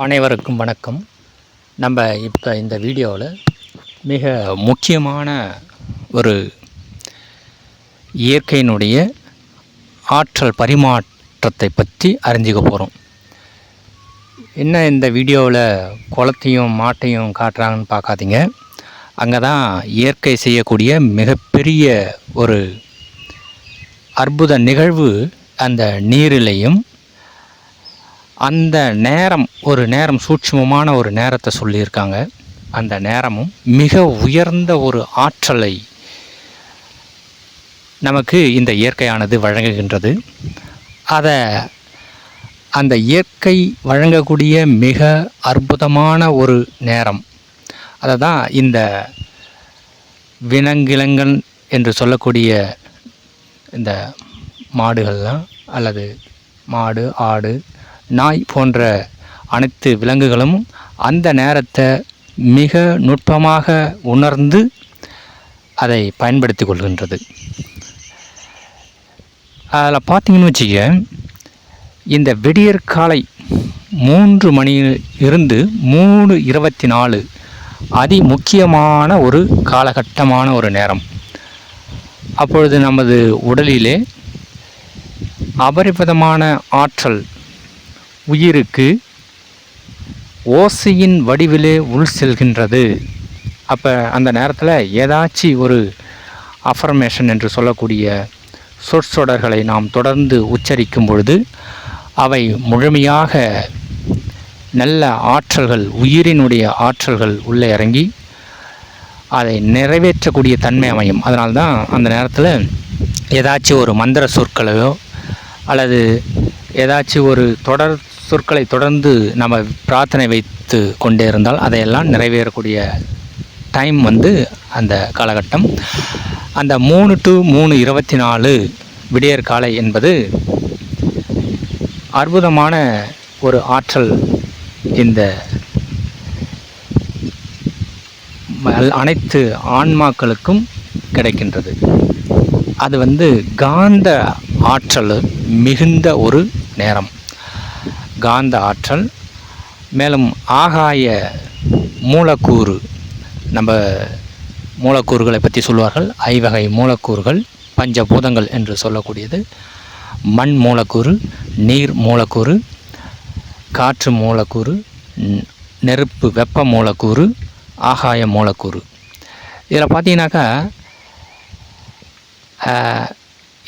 அனைவருக்கும் வணக்கம். நம்ம இப்போ இந்த வீடியோவில் மிக முக்கியமான ஒரு இயற்கையினுடைய ஆற்றல் பரிமாற்றத்தை பற்றி அறிஞ்சிக்க போகிறோம் என்ன இந்த வீடியோவில் குளத்தையும் மாட்டையும் காட்டுறாங்கன்னு பார்க்காதீங்க. அங்கே தான் இயற்கை செய்யக்கூடிய மிகப்பெரிய ஒரு அற்புத நிகழ்வு அந்த நீரிலையும் அந்த நேரம் ஒரு நேரம் சூட்சுமமான ஒரு நேரத்தை சொல்லியிருக்காங்க. அந்த நேரமும் மிக உயர்ந்த ஒரு ஆற்றலை நமக்கு இந்த இயற்கையானது வழங்குகின்றது. அதை அந்த இயற்கை வழங்கக்கூடிய மிக அற்புதமான ஒரு நேரம். அதை தான் இந்த விலங்கிலங்கள் என்று சொல்லக்கூடிய இந்த மாடுகள்லாம் அல்லது மாடு ஆடு நாய் போன்ற அனைத்து விலங்குகளும் அந்த நேரத்தை மிக நுட்பமாக உணர்ந்து அதை பயன்படுத்தி கொள்கின்றது. அதில் பார்த்தீங்கன்னு வச்சுக்க இந்த விடியற்காலை மூன்று மணியில் இருந்து மூணு இருபத்தி நாலு அதி முக்கியமான ஒரு காலகட்டமான ஒரு நேரம். அப்பொழுது நமது உடலிலே அபரிபதமான ஆற்றல் உயிருக்கு ஓசையின் வடிவிலே உள் செல்கின்றது. அப்போ அந்த நேரத்தில் ஏதாச்சும் ஒரு அஃபர்மேஷன் என்று சொல்லக்கூடிய சொற்சொடர்களை நாம் தொடர்ந்து உச்சரிக்கும் பொழுது அவை முழுமையாக நல்ல ஆற்றல்கள் உயிரினுடைய ஆற்றல்கள் உள்ளே இறங்கி அதை நிறைவேற்றக்கூடிய தன்மை அமையும். அதனால்தான் அந்த நேரத்தில் ஏதாச்சும் ஒரு மந்திர சொற்களையோ அல்லது ஏதாச்சும் ஒரு தொடர் சொற்களை தொடர்ந்து நம்ம பிரார்த்தனை வைத்து கொண்டே இருந்தால் அதையெல்லாம் நிறைவேறக்கூடிய டைம் வந்து அந்த காலகட்டம். அந்த மூணு டு மூணு இருபத்தி நாலு விடியற் காலை என்பது அற்புதமான ஒரு ஆற்றல் இந்த அனைத்து ஆன்மாக்களுக்கும் கிடைக்கின்றது. அது வந்து காந்த ஆற்றல் மிகுந்த ஒரு நேரம். காந்த ஆற்றல் மேலும் ஆகாய மூலக்கூறு. நம்ம மூலக்கூறுகளை பற்றி சொல்வார்கள். ஐவகை மூலக்கூறுகள் பஞ்சபூதங்கள் என்று சொல்லக்கூடியது. மண் மூலக்கூறு நீர் மூலக்கூறு காற்று மூலக்கூறு நெருப்பு வெப்ப மூலக்கூறு ஆகாய மூலக்கூறு. இதில் பார்த்தீங்கன்னாக்கா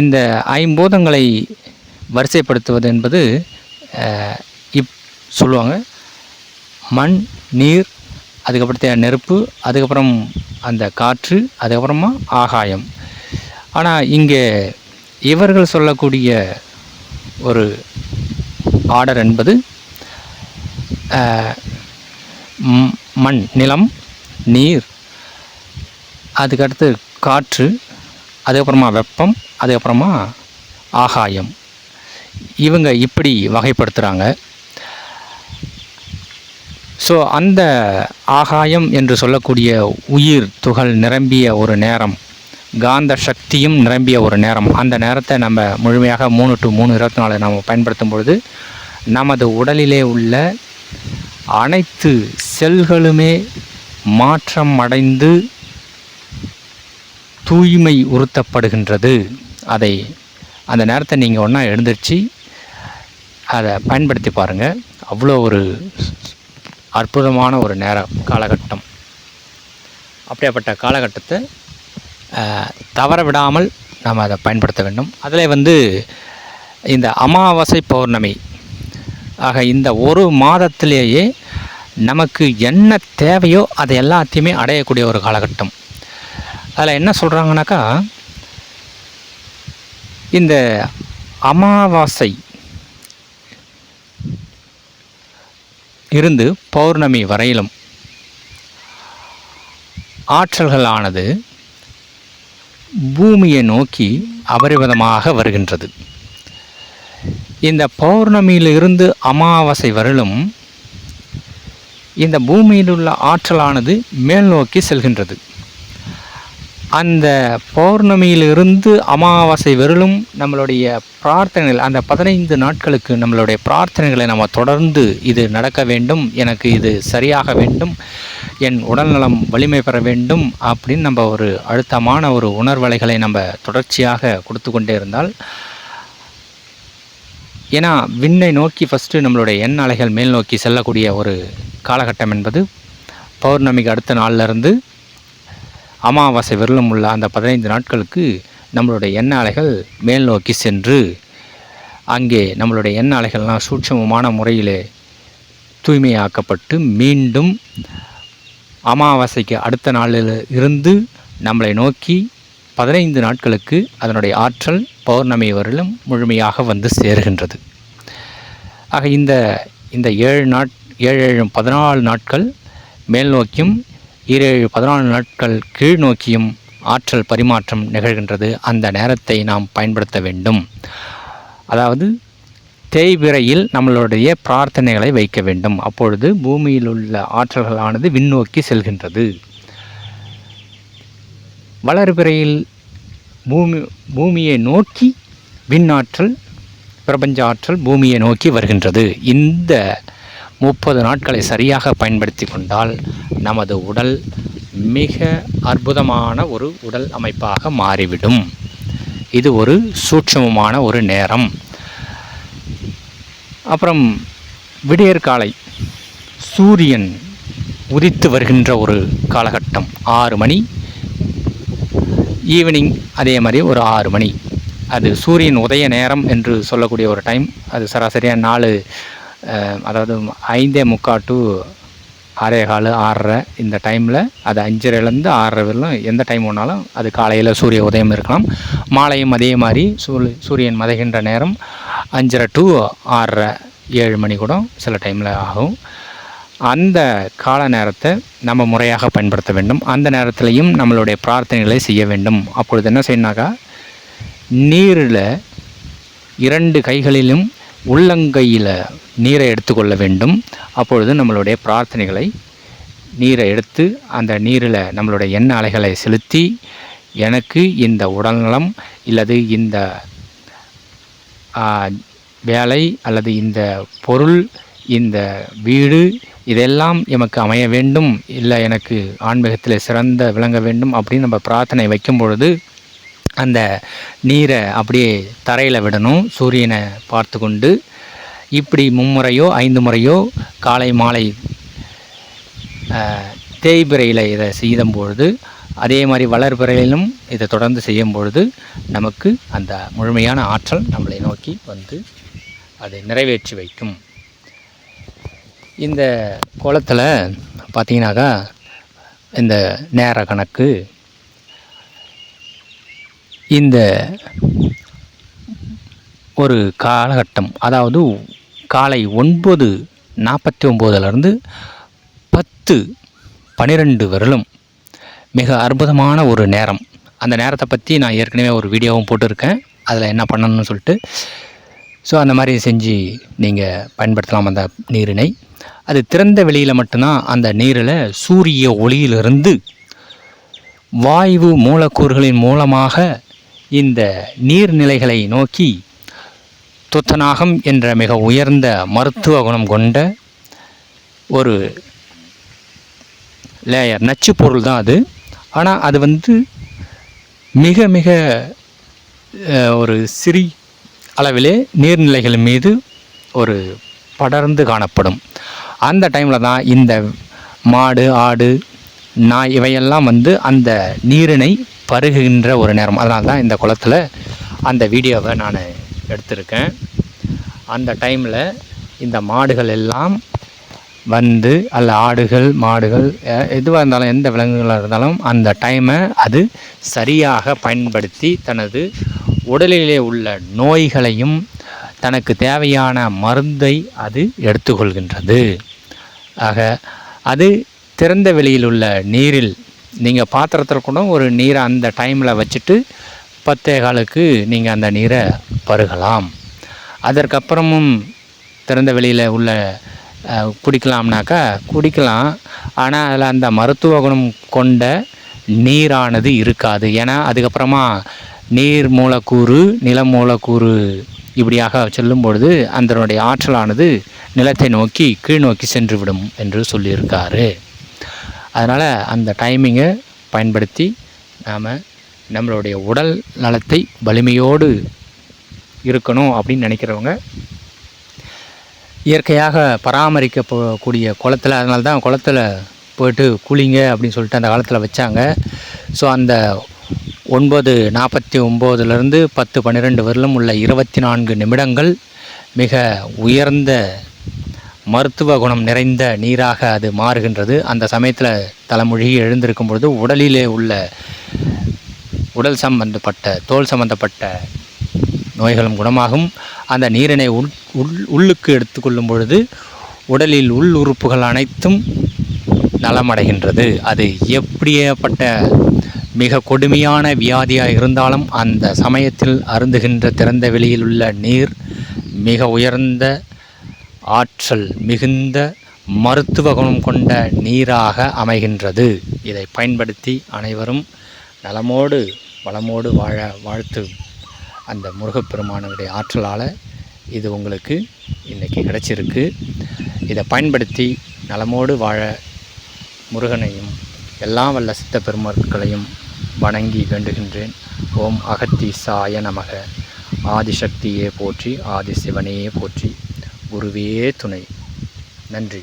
இந்த ஐம்பூதங்களை வரிசைப்படுத்துவது என்பது இப் சொல்லுவாங்க. மண் நீர் அதுக்கப்புறத்த நெருப்பு அதுக்கப்புறம் அந்த காற்று அதுக்கப்புறமா ஆகாயம். ஆனால் இங்கே இவர்கள் சொல்லக்கூடிய ஒரு ஆர்டர் என்பது மண் நிலம் நீர் அதுக்கடுத்து காற்று அதுக்கப்புறமா வெப்பம் அதுக்கப்புறமா ஆகாயம். இவங்க இப்படி வகைப்படுத்துகிறாங்க ஸோ அந்த ஆகாயம் என்று சொல்லக்கூடிய உயிர் துகள் நிரம்பிய ஒரு நேரம் காந்த சக்தியும் நிரம்பிய ஒரு நேரம். அந்த நேரத்தை நம்ம முழுமையாக மூணு டு மூணு இருபத்தி நாலு நம்ம பயன்படுத்தும் பொழுது நமது உடலிலே உள்ள அனைத்து செல்களுமே மாற்றம் அடைந்து தூய்மை உறுத்தப்படுகின்றது. அதை அந்த நேரத்தை நீங்கள் ஒன்றா எழுந்திரிச்சு அதை பயன்படுத்தி பாருங்கள் அவ்வளோ ஒரு அற்புதமான ஒரு நேர காலகட்டம். அப்படியாப்பட்ட காலகட்டத்தை தவற விடாமல் நாம் அதை பயன்படுத்த வேண்டும். அதில் வந்து இந்த அமாவாசை பௌர்ணமி ஆக இந்த ஒரு மாதத்திலேயே நமக்கு என்ன தேவையோ அதை எல்லாத்தையுமே அடையக்கூடிய ஒரு காலகட்டம். அதில் என்ன சொல்கிறாங்கனாக்கா இந்த அமாவாசை இருந்து பௌர்ணமி வரையிலும் ஆற்றல்களானது பூமியை நோக்கி அபரிவிதமாக வருகின்றது. இந்த பௌர்ணமியிலிருந்து அமாவாசை வரையிலும் இந்த பூமியில் உள்ள ஆற்றலானது மேல் நோக்கி செல்கின்றது. அந்த பௌர்ணமியிலிருந்து அமாவாசை வரலும் நம்மளுடைய பிரார்த்தனைகள் அந்த பதினைந்து நாட்களுக்கு நம்மளுடைய பிரார்த்தனைகளை நம்ம தொடர்ந்து இது நடக்க வேண்டும் எனக்கு இது சரியாக வேண்டும் என் உடல்நலம் வலிமை பெற வேண்டும் அப்படின்னு நம்ம ஒரு அழுத்தமான ஒரு உணர்வலைகளை நம்ம தொடர்ச்சியாக கொடுத்து கொண்டே இருந்தால் ஏன்னா விண்ணை நோக்கி ஃபஸ்ட்டு நம்மளுடைய எண் அலைகள் மேல் நோக்கி செல்லக்கூடிய ஒரு காலகட்டம் என்பது பௌர்ணமிக்கு அடுத்த நாளிலிருந்து அமாவாசை விரலும் உள்ள அந்த பதினைந்து நாட்களுக்கு நம்மளுடைய எண்ண அலைகள் மேல் நோக்கி சென்று அங்கே நம்மளுடைய எண்ண அலைகள்லாம் சூட்சமமான முறையிலே தூய்மையாக்கப்பட்டு மீண்டும் அமாவாசைக்கு அடுத்த நாளில் இருந்து நம்மளை நோக்கி பதினைந்து நாட்களுக்கு அதனுடைய ஆற்றல் பௌர்ணமி வரையிலும் முழுமையாக வந்து சேருகின்றது. ஆக இந்த இந்த ஏழு நாட் ஏழு ஏழு பதினாலு நாட்கள் மேல் நோக்கியும் ஈரேழு பதினாலு நாட்கள் கீழ் நோக்கியும் ஆற்றல் பரிமாற்றம் நிகழ்கின்றது. அந்த நேரத்தை நாம் பயன்படுத்த வேண்டும். அதாவது தேய்பிறையில் நம்மளுடைய பிரார்த்தனைகளை வைக்க வேண்டும். அப்பொழுது பூமியில் உள்ள ஆற்றல்களானது விண்ணோக்கி செல்கின்றது. வளர்பிறையில் பூமி பூமியை நோக்கி விண்ணாற்றல் பிரபஞ்ச ஆற்றல் பூமியை நோக்கி வருகின்றது. இந்த முப்பது நாட்களை சரியாக பயன்படுத்தி கொண்டால் நமது உடல் மிக அற்புதமான ஒரு உடல் அமைப்பாக மாறிவிடும். இது ஒரு சூட்சமமான ஒரு நேரம். அப்புறம் விடியற்காலை சூரியன் உதித்து வருகின்ற ஒரு காலகட்டம். ஆறு மணி. ஈவினிங் அதே மாதிரி ஒரு ஆறு மணி. அது சூரியன் உதய நேரம் என்று சொல்லக்கூடிய ஒரு டைம். அது சராசரியாக நாலு அதாவது ஐந்தே முக்கால் டு ஆறே கால் ஆறரை இந்த டைமில் அது அஞ்சரைலேருந்து ஆறரை வரலும் எந்த டைம் வேணாலும் அது காலையில் சூரிய உதயம் இருக்கலாம். மாலையும் அதே மாதிரி சூரிய சூரியன் மதைகின்ற நேரம் அஞ்சரை டு ஆறரை ஏழு மணி கூட சில டைமில் ஆகும். அந்த கால நேரத்தை நம்ம முறையாக பயன்படுத்த வேண்டும். அந்த நேரத்திலையும் நம்மளுடைய பிரார்த்தனைகளை செய்ய வேண்டும். அப்பொழுது என்ன செய்யணாக்கா நீரில் இரண்டு கைகளிலும் உள்ளங்கையில் நீரை எடுத்துக்கொள்ள வேண்டும். அப்பொழுது நம்மளுடைய பிரார்த்தனைகளை நீரை எடுத்து அந்த நீரில் நம்மளுடைய எண்ண அலைகளை செலுத்தி எனக்கு இந்த உடல்நலம் இல்லது இந்த வேலை அல்லது இந்த பொருள் இந்த வீடு இதெல்லாம் எமக்கு அமைய வேண்டும். இல்லை எனக்கு ஆன்மீகத்தில் சிறந்த விளங்க வேண்டும் அப்படின்னு நம்ம பிரார்த்தனை வைக்கும் பொழுது அந்த நீரை அப்படியே தரையில் விடணும் சூரியனை பார்த்து கொண்டு இப்படி மும்முறையோ ஐந்து முறையோ காலை மாலை ஆஹ், தேய்பிறையில் இதை செய்யும் பொழுது அதே மாதிரி வளர்பிறையிலும் இதை தொடர்ந்து செய்யும் பொழுது நமக்கு அந்த முழுமையான ஆற்றல் நம்மளை நோக்கி வந்து அதை நிறைவேற்றி வைக்கும். இந்த கோலத்தில் பார்த்தீங்கன்னாக்கா இந்த நேர கணக்கு இந்த ஒரு காலகட்டம் அதாவது காலை ஒன்பது நாற்பத்தி ஒம்போதுலேருந்து பத்து பன்னிரெண்டு வரலும் மிக அற்புதமான ஒரு நேரம். அந்த நேரத்தை பற்றி நான் ஏற்கனவே ஒரு வீடியோவும் போட்டிருக்கேன். அதில் என்ன பண்ணணும்னு சொல்லிட்டு. ஸோ அந்த மாதிரி செஞ்சு நீங்கள் பயன்படுத்தலாம் அந்த நீரினை. அது திறந்த வெளியில் மட்டும்தான் அந்த நீரில் சூரிய ஒளியிலிருந்து வாயு மூலக்கூறுகளின் மூலமாக இந்த நீர்நிலைகளை நோக்கி துத்தநாகம் என்ற மிக உயர்ந்த மருத்துவ குணம் கொண்ட ஒரு லேயர் நச்சு பொருள் தான் அது. ஆனால் அது வந்து மிக மிக ஒரு சிறி அளவிலே நீர்நிலைகள் மீது ஒரு படர்ந்து காணப்படும். அந்த டைமில் தான் இந்த மாடு ஆடு நாய் இவையெல்லாம் வந்து அந்த நீரினை பருகுகின்ற ஒரு நேரம். அதனால தான் இந்த குளத்தில் அந்த வீடியோவை நான் எடுத்திருக்கேன். அந்த டைமில் இந்த மாடுகள் எல்லாம் வந்து அல்ல ஆடுகள் மாடுகள் எதுவாக இருந்தாலும் எந்த விலங்குகளாக இருந்தாலும் அந்த டைமை அது சரியாக பயன்படுத்தி தனது உடலிலே உள்ள நோய்களையும் தனக்கு தேவையான மருந்தை அது எடுத்துக்கொள்கின்றது. ஆக அது திறந்த வெளியில் உள்ள நீரில் நீங்கள் பாத்திரத்தில் கூட ஒரு நீரை அந்த டைமில் வச்சுட்டு பத்தே காலுக்கு நீங்கள் அந்த நீரை பருகலாம். அதற்கப்புறமும் திறந்த வெளியில் உள்ள குடிக்கலாம்னாக்கா குடிக்கலாம். ஆனால் அதில் அந்த மருத்துவ குணம் கொண்ட நீரானது இருக்காது. ஏன்னா அதுக்கப்புறமா நீர் மூலக்கூறு நில மூலக்கூறு இப்படியாக செல்லும் பொழுது அதனுடைய ஆற்றலானது நிலத்தை நோக்கி கீழ் நோக்கி சென்று விடும் என்று சொல்லியிருக்காரு. அதனால் அந்த டைமிங்கை பயன்படுத்தி நாம் நம்மளுடைய உடல் நலத்தை வலிமையோடு இருக்கணும் அப்படின்னு நினைக்கிறவங்க இயற்கையாக பராமரிக்கக்கூடிய குளத்துல அதனால தான் குளத்துல போய்ட்டு குளிங்க அப்படின்னு சொல்லிட்டு அந்த காலத்தில் வச்சாங்க. ஸோ அந்த ஒன்பது நாற்பத்தி ஒம்போதுலேருந்து பத்து பன்னிரெண்டு வரலும் உள்ள இருபத்தி நான்கு நிமிடங்கள் மிக உயர்ந்த மருத்துவ குணம் நிறைந்த நீராக அது மாறுகின்றது. அந்த சமயத்தில் தலைமொழி எழுந்திருக்கும் பொழுது உடலிலே உள்ள உடல் சம்பந்தப்பட்ட தோல் சம்பந்தப்பட்ட நோய்களும் குணமாகும். அந்த நீரினை உள் உள் உள்ளுக்கு எடுத்துக்கொள்ளும் பொழுது உடலில் உள் உறுப்புகள் அனைத்தும் நலமடைகின்றது. அது எப்படியேப்பட்ட மிக கொடுமையான வியாதியாக இருந்தாலும் அந்த சமயத்தில் அருந்துகின்ற திறந்த வெளியில் உள்ள நீர் மிக உயர்ந்த ஆற்றல் மிகுந்த மருத்துவ குணம் கொண்ட நீராக அமைகின்றது. இதை பயன்படுத்தி அனைவரும் நலமோடு வளமோடு வாழ வாழ்த்து. அந்த முருகப்பெருமானுடைய ஆற்றலால் இது உங்களுக்கு இன்றைக்கி கிடச்சிருக்கு. இதை பயன்படுத்தி நலமோடு வாழ முருகனையும் எல்லாம் வல்ல சித்த பெருமக்களையும் வணங்கி வேண்டுகின்றேன். ஓம் அகத்தி சாய நமக. ஆதிசக்தியே போற்றி ஆதிசிவனையே போற்றி. குருவே துணை. நன்றி.